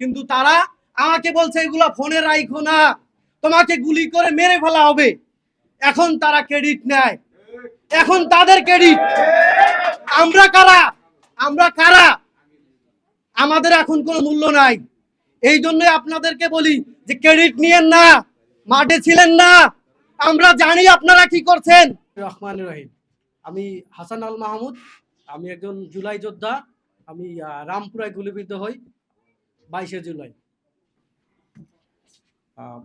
কিন্তু তারা আমাকে বলছে, এগুলা ফোনে রাইখো না। তোমাকে গুলি করে মেরে ফেলা হবে। এখন তারা ক্রেডিট নেয়। এখন তাদের ক্রেডিট আমরা কারা? আমরা কারা? আমাদের এখন কোনো মূল্য নাই। এই জন্য আপনাদেরকে বলি যে ক্রেডিট নিয়েন না। মাঠে ছিলেন না। আমরা জানি আপনারা কি করছেন। রহমান রহিম। আমি হাসান আল মাহমুদ। আমি একজন জুলাই যোদ্ধা। আমি রামপুরায় গুলিবিদ্ধ হই। বাইশে জুলাই।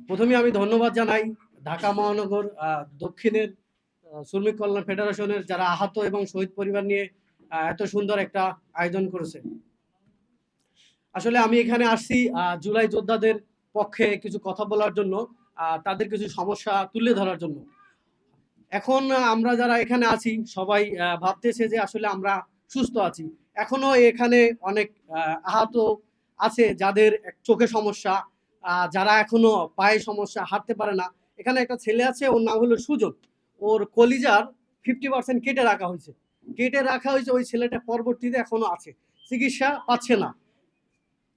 প্রথমে আমি ধন্যবাদ জানাই ঢাকা মহানগর দক্ষিণের শ্রমিক কল্যাণ ফেডারেশনের যারা আহত এবং শহীদ পরিবার নিয়ে এত সুন্দর একটা আয়োজন করেছে। আসলে আমি এখানে আসছি জুলাই যোদ্ধাদের পক্ষে কিছু কথা বলার জন্য তাদের কিছু সমস্যা তুলে ধরার জন্য। এখন আমরা যারা এখানে আছি, সবাই ভাবতেছে যে আসলে আমরা সুস্থ আছি। এখনও এখানে অনেক আহত আছে যাদের চোখে সমস্যা যারা এখনও পায়ে সমস্যা, হাঁটতে পারে না। এখানে একটা ছেলে আছে, ওর নাম হলো সুজন। ওর কলিজার ফিফটি পার্সেন্ট কেটে রাখা হয়েছে। কেটে রাখা হয়েছে ওই ছেলেটা পরবর্তীতে এখনও আছে। চিকিৎসা পাচ্ছে না।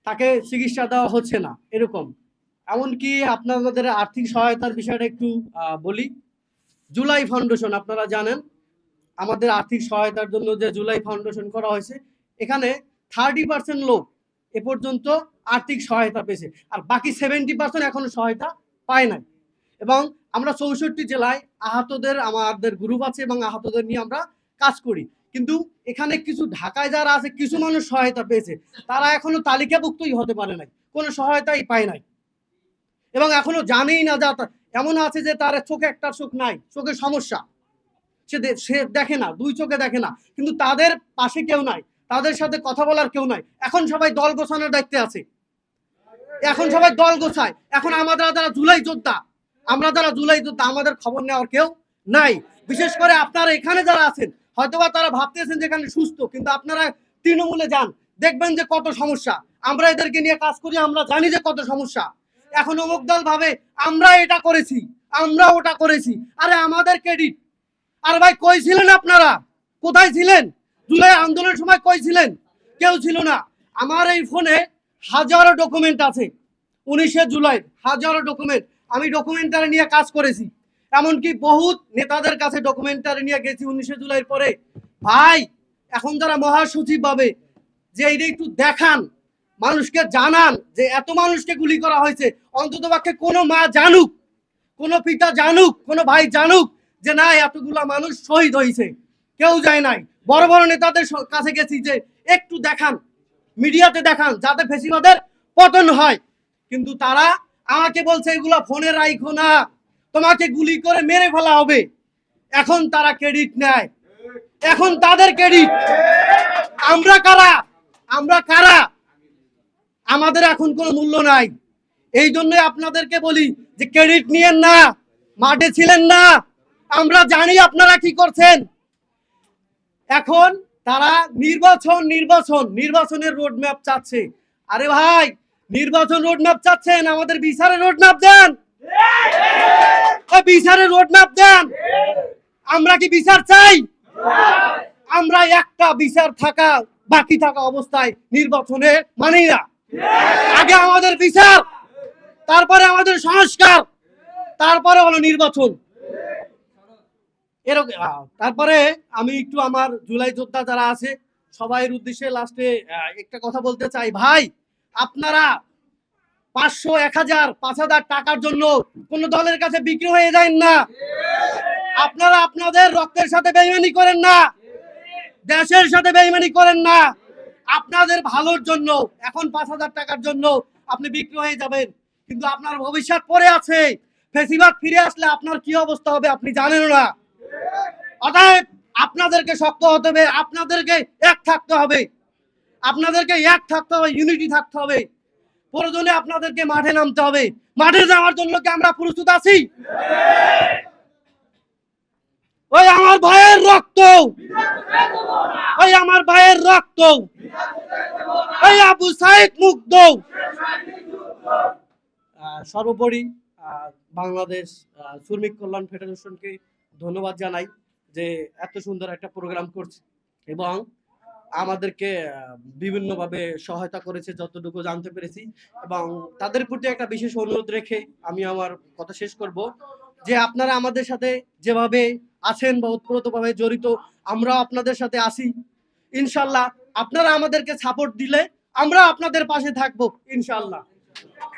তাকে চিকিৎসা দেওয়া হচ্ছে না, এরকম। এমনকি আপনাদের আর্থিক সহায়তার বিষয়টা একটু বলি। জুলাই ফাউন্ডেশন, আপনারা জানেন, আমাদের আর্থিক সহায়তার জন্য যে জুলাই ফাউন্ডেশন করা হয়েছে, এখানে থার্টি পার্সেন্ট লোক এ পর্যন্ত আর্থিক সহায়তা পেয়েছে। আর বাকি সেভেন্টি পার্সেন্ট এখনও সহায়তা পায় নাই। এবং আমরা চৌষট্টি জেলায় আহতদের, আমাদের গ্রুপ আছে এবং আহতদের নিয়ে আমরা কাজ করি। কিন্তু এখানে কিছু ঢাকায় যারা আছে, কিছু মানুষ সহায়তা পেয়েছে। তারা এখনও তালিকাভুক্তই হতে পারে নাই। কোনো সহায়তাই পায় নাই। এবং এখনও জানেই না যা এমন আছে যে তার চোখে একটা চোখ নাই, চোখে সমস্যা। সে সে দেখে না, দুই চোখে দেখে না। কিন্তু তাদের পাশে কেউ নাই। তাদের সাথে কথা বলার কেউ নাই। এখন সবাই দল গোছানোর দায়িত্বে আছে। এখন সবাই দল গোছায়। এখন আমাদের যারা জুলাই যোদ্ধা, আমরা যারা জুলাই যোদ্ধা, আমাদের খবর নেওয়ার কেউ নাই। বিশেষ করে আপনারা এখানে যারা আছেন, হয়তোবা তারা ভাবতেছেন যে এখানে সুস্থ, কিন্তু আপনারা তৃণমূলে যান। দেখবেন যে কত সমস্যা। আমরা এদেরকে নিয়ে কাজ করি, আমরা জানি যে কত সমস্যা। এখন অমুক দল ভাবে, আমরা এটা করেছি, আমরা ওটা করেছি। আরে আমাদের ক্রেডিট আর ভাই, কই ছিলেন আপনারা? কোথায় ছিলেন? জুলাই আন্দোলনের সময় কই ছিলেন? কেউ ছিল না। আমার এই ফোনে হাজারো ডকুমেন্ট আছে। উনিশে জুলাই, হাজারো ডকুমেন্ট আমি ডকুমেন্টারি নিয়ে কাজ করেছি। এমনকি বহুত নেতাদের কাছে ডকুমেন্টারি নিয়ে গেছি উনিশে জুলাইয়ের পরে। ভাই, এখন যারা মহাসচিব পাবে, যে এইটা একটু দেখান, মানুষকে জানান যে এত মানুষকে গুলি করা হয়েছে। অন্তত পক্ষে কোনো মা জানুক, কোনো পিতা জানুক, কোনো ভাই জানুক যে না, এতগুলা মানুষ শহীদ হয়েছে। কেউ যায় নাই। বড় বড় নেতাদের কাছে গেছি যে, একটু দেখান, মিডিয়াতে দেখান, যাতে ফেসিবাদের পতন হয়। কিন্তু তারা আমাকে বলছে, এগুলা ফোনে রাইখো না। তোমাকে গুলি করে মেরে ফেলা হবে। এখন তারা ক্রেডিট নেয়। এখন তাদের ক্রেডিট আমরা কারা? আমরা কারা? আমাদের এখন কোনো মূল্য নাই। এই জন্য আপনাদেরকে বলি যে ক্রেডিট নিয়েন না। মাঠে ছিলেন না। আমরা জানি আপনারা কি করছেন। এখন তারা নির্বাচন নির্বাচন, নির্বাচনের রোড ম্যাপ চাচ্ছে। আরে ভাই, নির্বাচন রোড ম্যাপ চাচ্ছেন, আমাদের বিচারের রোড ম্যাপ দেন বিচারের রোড ম্যাপ দেন। আমরা কি বিচার চাই? আমরা একটা বিচার থাকা, বাকি থাকা অবস্থায় নির্বাচনে মানি না। আগে আমাদের বিচার, তারপরে আমাদের সংস্কার, তারপরে হলো নির্বাচন। এরকম তারপরে আমি একটু আমার জুলাই যোদ্ধা যারা আছে, সবাইয়ের উদ্দেশ্যে লাস্টে একটা কথা বলতে চাই। ভাই, আপনারা পাঁচশো, এক হাজার, পাঁচ হাজার টাকার জন্য কোন দলের কাছে বিক্রি হয়ে যায় না। আপনারা আপনাদের রক্তের সাথে বেইমানি করেন না। দেশের সাথে বেইমানি করেন না। আপনাদের ভালোর জন্য, এখন পাঁচ হাজার টাকার জন্য আপনি বিক্রি হয়ে যাবেন। কিন্তু আপনার ভবিষ্যৎ পরে আছে। ফেসিবাদ ফিরে আসলে আপনার কি অবস্থা হবে আপনি জানেন না। অতএব আপনাদেরকে শক্ত হতে হবে, আপনাদেরকে এক থাকতে হবে। আপনাদেরকে এক থাকতে হবে ইউনিটি থাকতে হবে। প্রয়োজনে আপনাদেরকে মাঠে নামতে হবে। মাঠে যাওয়ার জন্য কি আমরা প্রস্তুত আছি? ওই আমার ভাইয়ের রক্ত। ওই আমার ভাইয়ের রক্ত। ওই আবু সাইদ মুগ্ধ। সর্বোপরি বাংলাদেশ শ্রমিক কল্যাণ ফেডারেশনকে ধন্যবাদ জানাই যে এত সুন্দর একটা প্রোগ্রাম করছে এবং আমাদেরকে বিভিন্নভাবে সহায়তা করেছে যতটুকু জানতে পেরেছি এবং তাদের প্রতি একটা বিশেষ অনুরোধ রেখে আমি আমার কথা শেষ করব যে আপনারা আমাদের সাথে যেভাবে আছেন বা ওতপ্রোতভাবে জড়িত, আমরাও আপনাদের সাথে আছি। ইনশাল্লাহ আপনারা আমাদেরকে সাপোর্ট দিলে আমরা আপনাদের পাশে থাকব, ইনশাল্লাহ।